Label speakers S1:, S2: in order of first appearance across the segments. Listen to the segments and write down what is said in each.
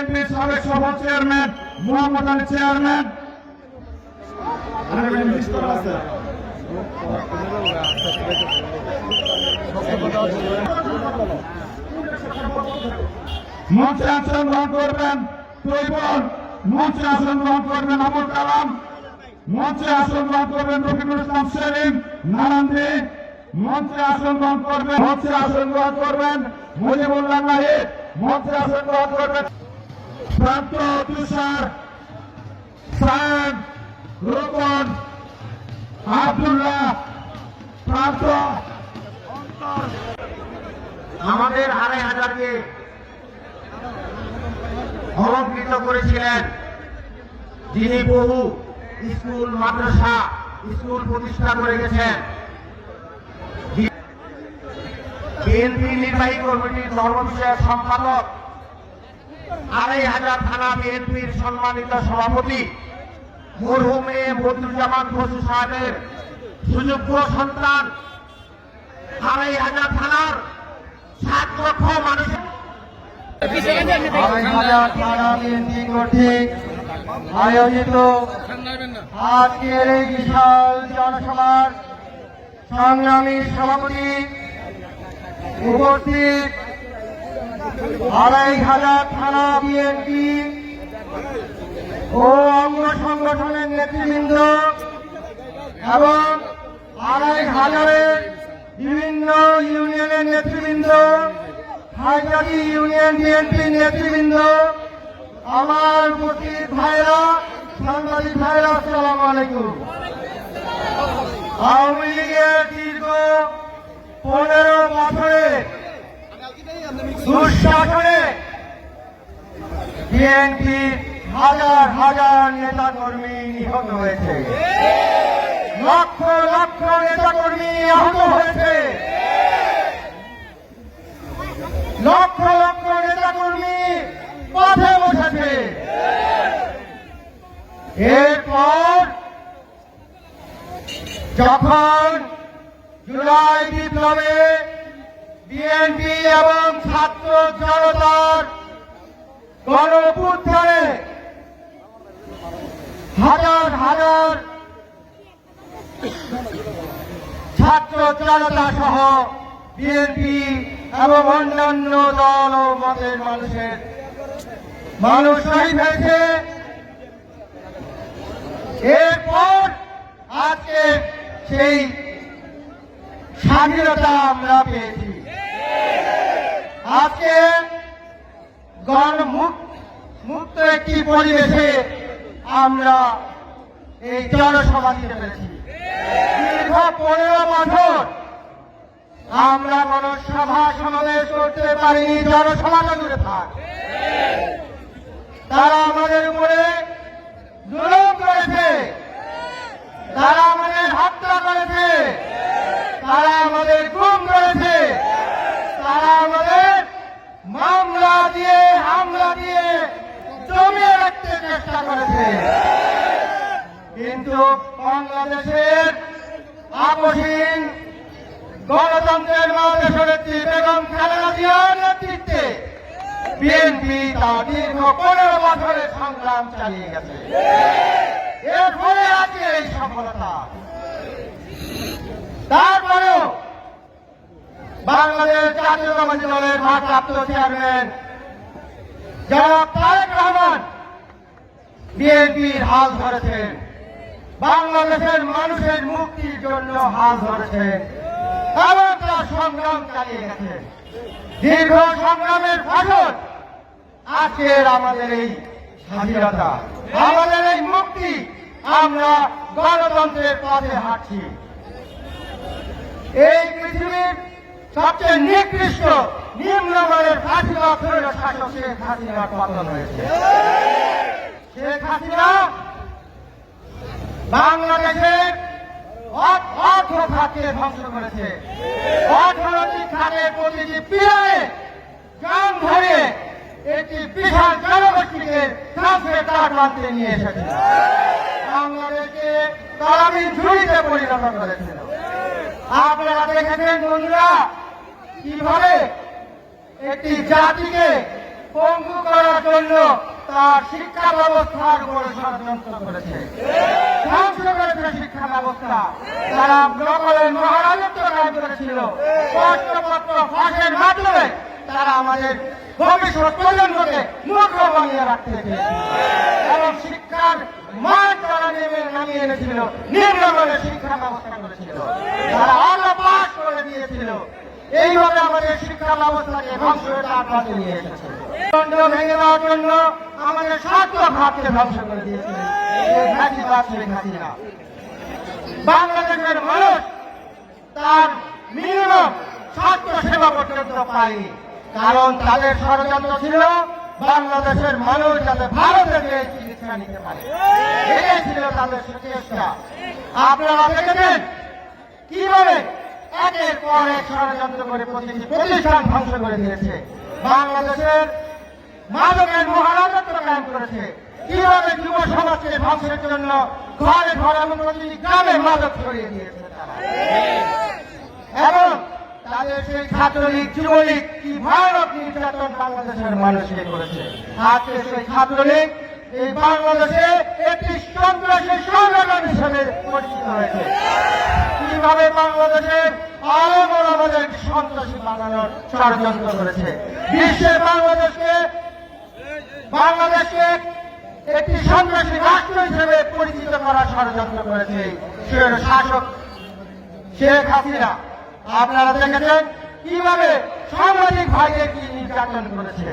S1: বিএনপির সাবেক সভা চেয়ারম্যান মোহাম্মদ আলী চেয়ারম্যান। মঞ্চে আসন গ্রহণ করবেন তৈবন মঞ্চে আসন গ্রহণ করবেন আবুল কালাম মঞ্চে আসন গ্রহণ করবেন রফিকুল ইসলাম সেলিম নারায়ণদী মঞ্চে আসন গ্রহণ করবেন মঞ্চে আসন গ্রহণ করবেন মুজিবুল্লাহ নাহিদ মঞ্চে আসন গ্রহণ করবেন। প্রান্ত তুষার সায়ন রোপন আব্দুল্লাহ প্রান্ত
S2: আমাদের আড়াই হাজারকে অলঙ্কৃত করেছিলেন। যিনি বহু স্কুল, মাদ্রাসা, স্কুল প্রতিষ্ঠা করে গেছেন। বিএনপি নির্বাহী কমিটির ধর্ম বিষয়ক সম্পাদক আড়াই হাজার থানা বিএনপির সম্মানিত সভাপতি মরহুম এ বদরুজ্জামান বসু সাহেবের সুযোগ্য সন্তান। আড়াই হাজার থানার সাত লক্ষ মানুষের
S3: আয়োজিত আজকের এই বিশাল জনসভার সংগ্রামী সভাপতি উপস্থিত আড়াই হাজার থানা বিএনপি ও অঙ্গ সংগঠনের নেতৃবৃন্দ এবং আড়াই হাজারের বিভিন্ন ইউনিয়নের নেতৃবৃন্দ হাইজারি ইউনিয়ন বিএনপির নেতৃবৃন্দ, আমার উপস্থিত ভাইরা, সাংবাদিক ভাইরা, আসসালামু আলাইকুম। আওয়ামী লীগের দীর্ঘ পনেরো বছরে দুঃশাসনে বিএনপি হাজার হাজার নেতা কর্মী নিহত হয়েছে। লক্ষ লক্ষ নেতা কর্মী আহত হয়েছে। লক্ষ লক্ষ নেতা কর্মী পথে বসেছে। এরপর যখন জুলাই বিপ্লবে বিএনপি এবং ছাত্র জনতার গণপুত্রে হাজার হাজার ছাত্র জনতা সহ বিএনপি এবং অন্যান্য দল ও মতের মানুষের মানুষ শহীদ হয়েছে। এরপর আজকে সেই স্বাধীনতা আমরা পেয়েছি। আজকে গণমুক্ত একটি পরিবেশে আমরা এই জনসভা দিতে পেরেছি দীর্ঘ পনেরো বছর আমরা কোন সভা সমাবেশ করতে পারিনি, জনসভাটা দূরে থাক। তারা আমাদের উপরে জুলুম করেছে তারা আমাদের হত্যা করেছে তারা আমাদের গুম করেছে তারা আমাদের মামলা দিয়ে হামলা দিয়ে জমিয়ে রাখতে চেষ্টা করেছে কিন্তু বাংলাদেশের আপসীন গণতন্ত্রের মহাদেশনেত্রী বেগম খালেদা জিয়ার নেতৃত্বে বিএনপি তা দীর্ঘ পনেরো বছরের সংগ্রাম চালিয়ে গেছে। এর ফলে আজকে এই সফলতা। তারপরেও বাংলাদেশ জাতীয়তাবাদী দলের ভারপ্রাপ্ত চেয়ারম্যান জনাব তারেক রহমান বিএনপির হাল ধরেছেন। বাংলাদেশের মানুষের মুক্তির জন্য হাল তার সংগ্রাম চালিয়ে গেছেন দীর্ঘ সংগ্রামের ফসল আজকের আমাদের এই স্বাধীনতা, আমাদের এই মুক্তি আমরা গণতন্ত্রের পথে হাঁটছি। এই পৃথিবীর সবচেয়ে নিকৃষ্ট নিম্নমানের ফাঁসিবাদ শাসক শেখ হাসিনার পতন হয়েছে। শেখ হাসিনা বাংলাদেশের অর্থ- খাতকে ধ্বংস করেছে। অর্থনৈতিক খাতের প্রতিটি পিলারে গান ধরে একটি বিশাল জনগোষ্ঠীকে ধ্বংসের তার মানতে নিয়ে এসেছে। বাংলাদেশকে তারাবি ঝুড়িতে পরিণত করেছিল আপনারা দেখেছেন বন্ধুরা, কীভাবে একটি জাতিকে পঙ্গু করার জন্য তার শিক্ষা ব্যবস্থার উপরে ষড়যন্ত্র করেছে। ধ্বংস করেছে শিক্ষা ব্যবস্থা। তারা নকলের মহারাজত্ব কাজ করেছিল, প্রশ্নপত্র ফাঁসের মাধ্যমে তারা আমাদের ভবিষ্যৎ প্রজন্মকে মূর্খ বানিয়ে রাখতে এবং শিক্ষার মান তারা নেমে নামিয়ে এনেছিল নিম্নমানের শিক্ষা ব্যবস্থা করেছিল। তারা অন্য পাশ করে দিয়েছিল, এইভাবে আমাদের শিক্ষা ব্যবস্থাকে ধ্বংসের কাছে নিয়ে এসেছে। ধ্বংস করে বাংলাদেশের মানুষ তার মিনিমাম স্বাস্থ্য সেবা পর্যন্ত পায়নি। কারণ তাদের ষড়যন্ত্র ছিল বাংলাদেশের মানুষ যাতে ভারতে গিয়ে চিকিৎসা নিতে পারে। এটাই ছিল তাদের চেষ্টা আপনারা দেখেছেন কীভাবে একের পর এক ষড়যন্ত্র করে প্রতিষ্ঠান ধ্বংস করে দিয়েছে। বাংলাদেশের মাদকের মহারাজত্ব কায়েম করেছে। কীভাবে যুব সমাজকে ধ্বংসের জন্য ঘরে ঘরে এবং গ্রামে মাদক ছড়িয়ে দিয়েছে এবং তাদের সেই ছাত্রলীগ, যুবলীগ কি ভয়ানক নির্যাতন বাংলাদেশের মানুষকে করেছে। আজকে সেই ছাত্রলীগ এই বাংলাদেশে একটি সন্ত্রাসী সংগঠন হিসেবে পরিচিত হয়েছে। কীভাবে বাংলাদেশের আলম আমাদের সন্ত্রাসী বানানোর ষড়যন্ত্র করেছে। বিশ্বে বাংলাদেশকে বাংলাদেশকে একটি সন্ত্রাসী রাষ্ট্র হিসেবে পরিচিত করার ষড়যন্ত্র করেছে। শাসক শেখ হাসিনা। আপনারা দেখেছেন কীভাবে সাংবাদিক ভাইকে কি নির্যাতন করেছে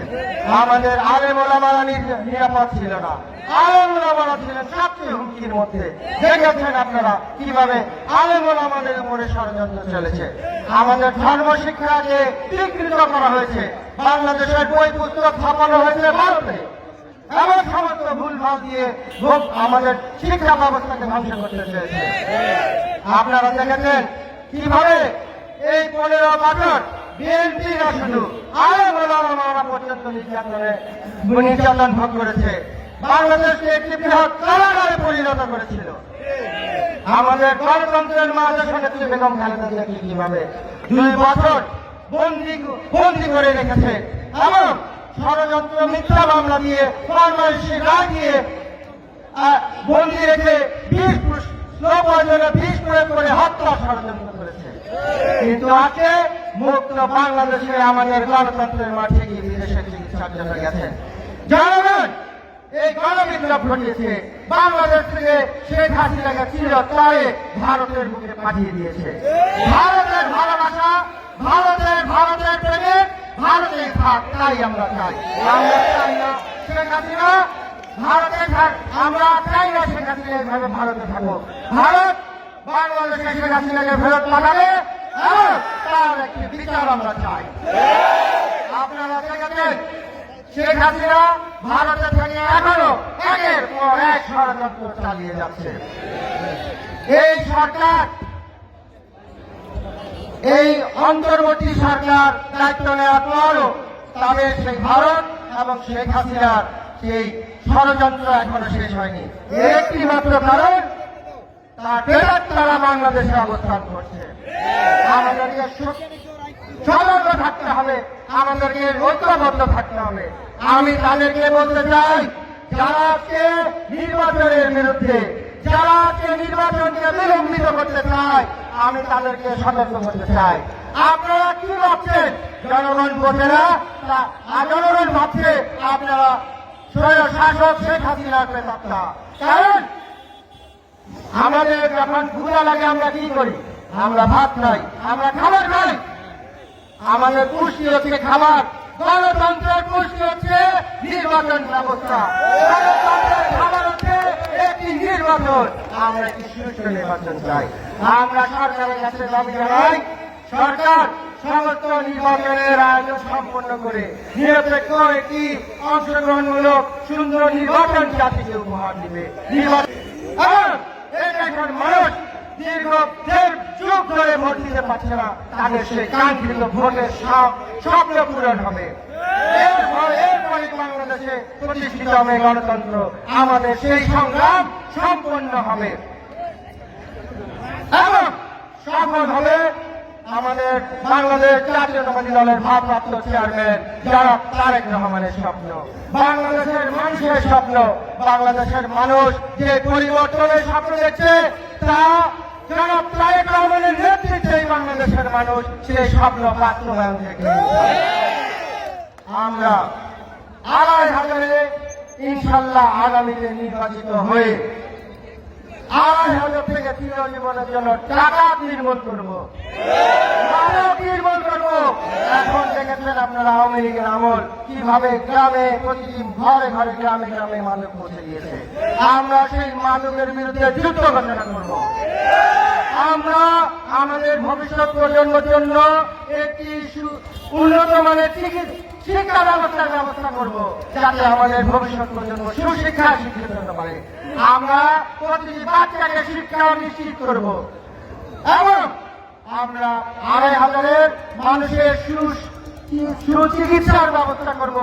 S3: আমাদের আলেম ওলামারা নির- নিরাপদ ছিল না। আলেম ওলামারা ছিলেন সবচেয়ে হুমকির মধ্যে। দেখেছেন আপনারা কীভাবে আলেম ওলামাদের উপরে ষড়যন্ত্র চলেছে। আমাদের ধর্ম শিক্ষাকে বিকৃত করা হয়েছে। বাংলাদেশের বই পুস্তক ছাপানো হয়েছে ভারতে। এমন সমস্ত ভুল ভালো দিয়ে আমাদের শিক্ষা ব্যবস্থাকে ধ্বংস করতে চেয়েছে। আপনারা দেখেছেন কীভাবে এই পনেরো বছর বিএনপি না শুধু আরও আমরা পর্যন্ত নির্যাতনে ভোগ করেছে। বাংলাদেশকে একটি বৃহৎ কারাগারে পরিণত করেছিল। আমাদের গণতন্ত্রের শুনেছি বেগম খালেদা জিয়াকে কীভাবে? দুই বছর বন্দি বন্দি করে রেখেছে। এবং ষড়যন্ত্র, মিথ্যা মামলা দিয়ে ফরমালিশি রায় দিয়ে বন্দি রেখে বিষ নব্বই বিষ প্রয়োগ করে হত্যা ষড়যন্ত্র কিন্তু আজকে মুক্ত বাংলাদেশে আমাদের গণতন্ত্রের মাঠে গিয়ে বিদেশে চিকিৎসার জন্য গেছেন জনগণ, এই গণবিপ্লব ঘটিয়েছে। বাংলাদেশ থেকে শেখ হাসিনাকে চিরতরে ভারতের বুকে পাঠিয়ে দিয়েছে। ভারতের ভালোবাসা, ভারতের ভারতের প্রেমে ভারতে থাক, তাই আমরা চাই। আমরা চাই না শেখ হাসিনা, ভারতে থাক, আমরা চাই না শেখ হাসিনা এইভাবে ভারতে থাকব ভারত থেকে এখনও ষড়যন্ত্র চালিয়ে যাচ্ছে। এই সরকার, এই অন্তর্বর্তী সরকার দায়িত্ব নেওয়ার পরও তাদের সেই ভারত এবং শেখ হাসিনার সেই ষড়যন্ত্র এখনও শেষ হয়নি। একটি মাত্র কারণ তার বাংলাদেশে অবস্থান করছে। আমাদেরকে থাকতে হবে, আমাদেরকে ঐক্যবদ্ধ থাকতে হবে। আমি তাদেরকে বলতে চাই, যারা নির্বাচনের বিরুদ্ধে, যারা নির্বাচনকে বিলম্বিত করতে চায়, আমি তাদেরকে সতর্ক করতে চাই। আপনারা কি ভাবছেন? জনগণ বোঝে না জনগণ ভাবছে, আপনারা শাসক শেখ হাসিনার কারণ আমাদের যখন ক্ষুদা লাগে, আমরা কি করি? আমরা ভাত খাই, আমরা খাবার খাই। আমাদের পুষ্টি হচ্ছে খাবার। গণতন্ত্রের পুষ্টি হচ্ছে নির্বাচন ব্যবস্থা। গণতন্ত্রের খাবার হচ্ছে একটি নির্বাচন। আমরা একটি সুষ্ঠু নির্বাচন চাই। আমরা সরকারের কাছে দাবি জানাই, সরকার সমস্ত নির্বাচনের আয়োজন সম্পন্ন করে নিরপেক্ষ একটি অংশগ্রহণমূলক সুন্দর নির্বাচন জাতিকে উপহার দিবে। নির্বাচন দীর্ঘ দেড় যুগ ধরে ভোট দিতে পারছে না। তাদের সেই কাঙ্ক্ষিত ভোটের সব স্বপ্ন পূরণ হবে। বাংলাদেশে প্রতিষ্ঠিত হবে গণতন্ত্র। আমাদের সেই সংগ্রাম সম্পন্ন হবে। এবং সফল হবে আমাদের বাংলাদেশ জাতীয়তাবাদী দলের ভারপ্রাপ্ত চেয়ারম্যান যারা তারেক রহমানের স্বপ্ন। বাংলাদেশের মানুষের স্বপ্ন, বাংলাদেশের মানুষ যে পরিবর্তনের স্বপ্ন দেখছে, তা জনাব তারেক রহমানের নেতৃত্বেই বাংলাদেশের মানুষ সেই স্বপ্ন বাস্তবায়ন থেকে আমরা আড়াই হাজারে ইনশাল্লাহ আগামীতে নির্বাচিত হয়ে আড়াই হাজার থেকে চিরজীবনের জন্য টাকা নির্মূল করব। করব। এখন আপনারা গ্রামে গ্রামে গ্রামে আমরা সেই মাদকের বিরুদ্ধে যুদ্ধ ঘোষণা করব। আমরা আমাদের ভবিষ্যৎ প্রজন্মের জন্য একটি উন্নত মানের চিকিৎসা শিক্ষা ব্যবস্থার ব্যবস্থা করব, যাতে আমাদের ভবিষ্যৎ প্রজন্ম সুশিক্ষা শিক্ষিত হতে পারে। আমরা প্রতিটি বাচ্চাকে শিক্ষা নিশ্চিত করব। এবং আমরা আড়াই হাজারের মানুষের সুচিকিৎসার ব্যবস্থা করব,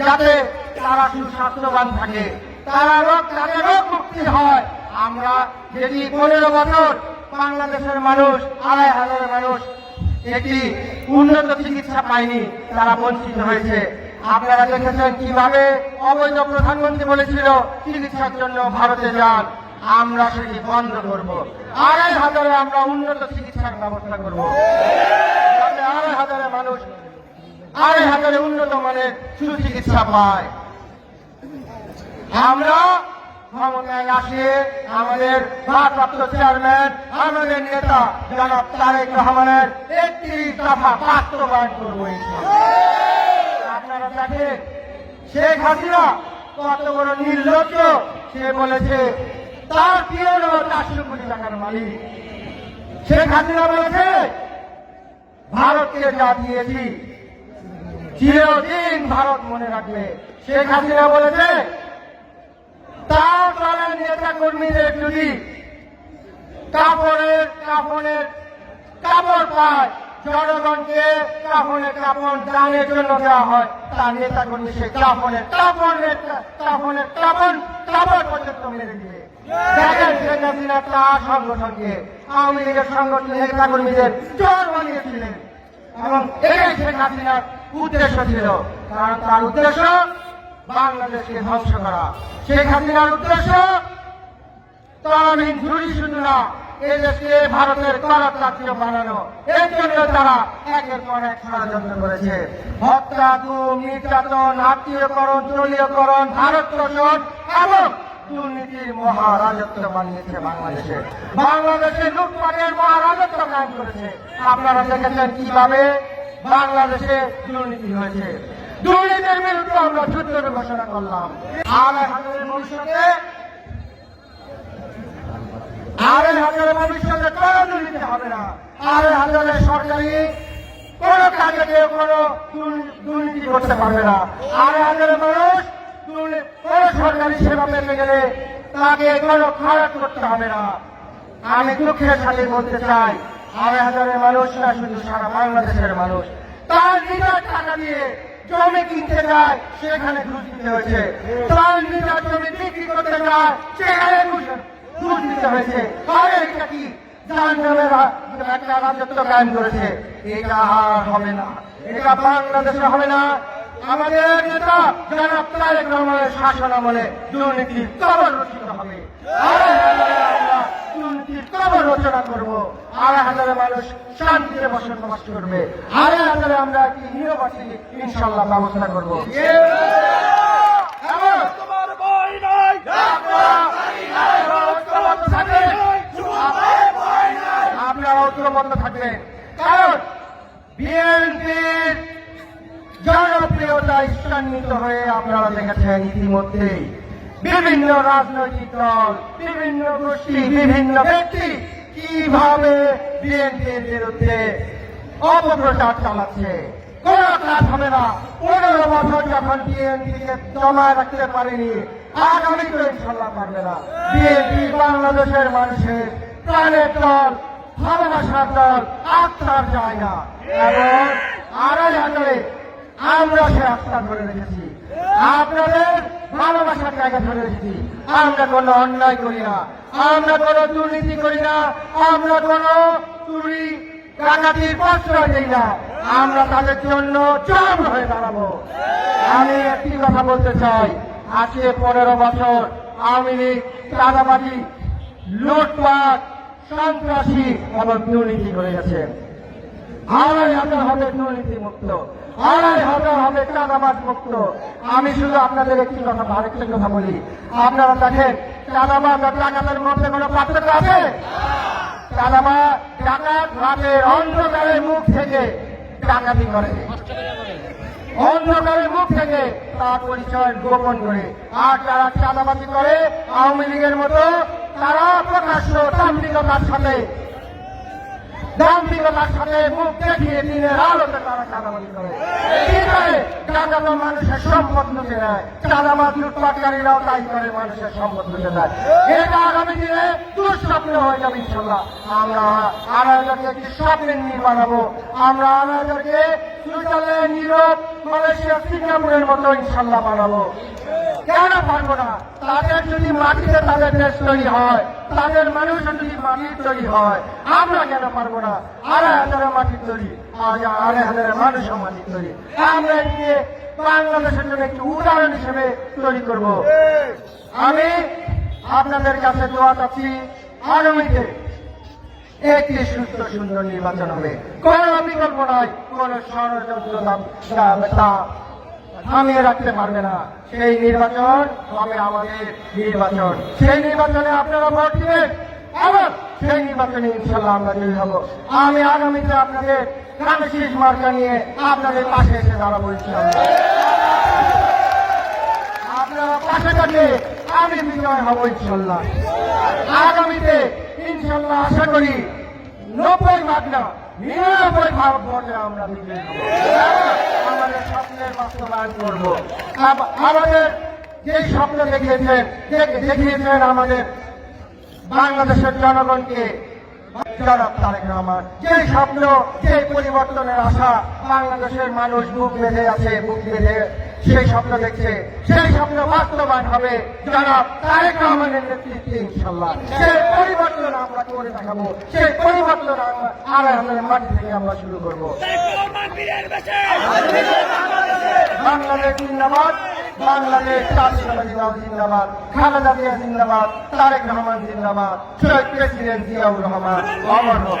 S3: যাতে তারা সুস্বাস্থ্যবান থাকে। তারা রোগ তাদের রোগ মুক্তি হয়। আমরা যদি পনেরো বছর বাংলাদেশের মানুষ, আড়াই হাজারের মানুষ একটি উন্নত চিকিৎসা পায়নি, তারা বঞ্চিত হয়েছে। আপনারা দেখেছেন কীভাবে অবৈধ প্রধানমন্ত্রী বলেছিল, চিকিৎসার জন্য ভারতে যান, আমরা সেটি বন্ধ করব। আড়াই হাজারে আমরা উন্নত চিকিৎসার ব্যবস্থা করব। আড়াই হাজারে মানুষ, আড়াই হাজারে উন্নত মানের সুচিকিৎসা পায়। আমরা ক্ষমতায় আসে আমাদের ভারপ্রাপ্ত চেয়ারম্যান, আমাদের নেতা জনাব তারেক রহমানের একত্রিশ দফা বাস্তবায়ন করব। আপনারা দেখেন, শেখ হাসিনা কত বড় নির্লজ্জ, সে বলেছে, তার প্রিয় চারশো কোটি টাকার মালিক শেখ হাসিনা বলেছে, ভারতকে যা দিয়েছি, চিরদিন ভারত মনে রাখবে শেখ হাসিনা বলেছে তার নেতা কর্মীদের যদি কাপড়ের কাপড়ের কাপড় পায়। জনগণকে কাপড়ের কাপড় দানের জন্য দেওয়া হয়। তার নেতা কর্মী সে কাপড়ের কাপড়ের কাপড়ের কাপড় কাপড় পর্যন্ত মেরে দিবে এবং উদ্দেশ্য ছিল। কারণ তার উদ্দেশ্য বাংলাদেশকে ধ্বংস করা। শেখ হাসিনার উদ্দেশ্য তলাবিহীন ঝুড়ি শুধু না দেশকে ভারতের তারা একের করেছে। হত্যা গুম নির্যাতন, আত্মীয়করণ দলীয়করণ মহারাজত্ব বানিয়েছে বাংলাদেশে। বাংলাদেশে লুটপাটের মহারাজত্ব কায়েম করেছে। আপনারা দেখেছেন কীভাবে বাংলাদেশে দুর্নীতি হয়েছে। দুর্নীতির বিরুদ্ধে আমরা যুদ্ধের ঘোষণা করলাম। আর হাজারের ভবিষ্যতে আড়াই হাজারের ভবিষ্যতে হবে না। সরকারি মানুষ কোন সরকারি সেবা পেতে গেলে খারাপ করতে হবে না। আমি দুঃখের সাথে বলতে চাই আড়াই হাজারের মানুষ না শুধু সারা বাংলাদেশের মানুষ। তার নিজের টাকা দিয়ে জমি কিনতে যায় সেখানে ঘুষ দিতে হয়েছে। তার নিজের জমি বিক্রি করতে যায় সেখানে ঘুষ দিতে হয়েছে। কি? একটা রাজত্ব কায়েম করেছে, এটা হবে না। এটা বাংলাদেশে হবে না আমাদের নেতা যারা তারেক রহমানের শাসন আমলে দুর্নীতির কবর রচিত হবে। রচনা মানুষ করবে। আমরা ইনশাল্লাহ করব। আপনারা ঐক্যবদ্ধ থাকবেন। কারণ বিএনপির জনপ্রিয়তা ঈর্ষান্বিত হয়ে আপনারা দেখেছেন ইতিমধ্যেই বিভিন্ন রাজনৈতিক দল, বিভিন্ন গোষ্ঠী, বিভিন্ন ব্যক্তি কীভাবে বিএনপির বিরুদ্ধে অপপ্রচার চালাচ্ছে। কোন কাজ হবে না। পনেরো বছর যখন বিএনপিকে জমা রাখতে পারেনি, আগামী তো ইনশাল্লাহ পারবে না। বিএনপি বাংলাদেশের মানুষের প্রাণের দল, ভালোবাসার দল, আত্মার জায়গা। এবং আড়াই হাজারে আমরা সে আস্থা ধরে রেখেছি। আপনাদের ভালোবাসার জায়গা ধরে রেখেছি। আমরা কোনো অন্যায় করি না। আমরা কোনো দুর্নীতি করি না। আমরা কোনো চুরি, ডাকাতির প্রশ্রয় দেই না। আমরা তাদের জন্য চরম হয়ে দাঁড়াবো। আমি একটি কথা বলতে চাই। আজকে পনেরো বছর আওয়ামী লীগ, চাঁদাবাজি, লুটপাট, সন্ত্রাসী এবং দুর্নীতি করে গেছে। আড়াই হাজার হবে দুর্নীতি মুক্ত আমি শুধু আপনাদের একটি কথা, আরেকটি কথা বলি। আপনারা দেখেন, চাঁদাবাজ আর ডাকাতের মধ্যে কোনো পার্থক্য আছে? চাঁদাবাজ ডাকাত রাতের অন্ধকারের মুখ থেকে ডাকাতি করে। অন্ধকারের মুখ থেকে তার পরিচয় গোপন করে। আর যারা চাঁদাবাজি করে, আওয়ামী লীগের মতো, তারা প্রকাশ্য তান্ত্রিকতার সাথে দাম্ভিকতার সাথে মুখ দেখিয়ে দিনের আলোতে তারা চাঁদাবাজি করে। চাঁদা তো মানুষের সম্পদ লুটে নেয়। চাঁদাবাজ লুটপাটকারীরাও তাই করে মানুষের সম্পদ লুটে নেয়। এটা আগামী দিনে দুঃস্বপ্ন হয়ে যাবে, ইনশাল্লাহ। আমরা আনারকে একটি স্বপ্নের নীল বানাবো আমরা আনারকে সিঙ্গাপুরের মতো ইনশাল্লাহ কেন পারব না? তাদের যদি মাটিতে তাদের দেশ তৈরি হয়, তাদের মানুষ যদি মাটির তৈরি হয়, আমরা কেন পারব না? আড়াই হাজারের মাটির তৈরি, আজ আড়াই হাজারের মানুষও মাটির তৈরি। আমরা এটিকে বাংলাদেশের উদাহরণ হিসেবে তৈরি করব। আমি আপনাদের কাছে দোয়া চাচ্ছি, আগামীতে একটি সুস্থ সুন্দর নির্বাচন হবে। কোন বিকল্প নয় কোন ষড়যন্ত্র থামিয়ে রাখতে পারবে না। সেই নির্বাচন হবে আমাদের নির্বাচন। সেই নির্বাচনে আপনারা ভোট দিবেন। আবার সেই নির্বাচনে ইনশাল্লাহ আমরা জয়ী হব। আমি আগামীতে আপনাদের কানে শীষ মার্কা নিয়ে আপনাদের পাশে এসে দাঁড়াবো আপনারা পাশে থাকলে আমি বিজয় হব ইনশাল্লাহ আগামীতে ইনশাল্লাহ আশা করি নব্বই ভাগ না নিরানব্বই ভাগ ভোটে আমরা বিজয়ী আমাদের স্বপ্নের বাস্তবায়ন করব। আমাদের যে স্বপ্ন দেখিয়েছেন দেখ- দেখিয়েছেন আমাদের বাংলাদেশের জনগণকে জনাব তারেক রহমান, যে স্বপ্ন, যে পরিবর্তনের আশা বাংলাদেশের মানুষ বুক বেঁধে আছে বুক বেঁধে সেই স্বপ্ন দেখছে সেই স্বপ্ন বাস্তবায়ন হবে। জনাব তারেক রহমানের নেতৃত্বে ইনশাল্লাহ সেই পরিবর্তন আমরা করে দেখাবো। সেই পরিবর্তন আমরা হাজারের মাটি থেকে আমরা শুরু করব। বাংলাদেশ জিন্দাবাদ বাংলাদেশ জিন্দাবাদ, খালেদা জিন্দাবাদ, তারেক রহমান জিন্দাবাদ প্রেসিডেন্ট জিয়াউর রহমান। অমর।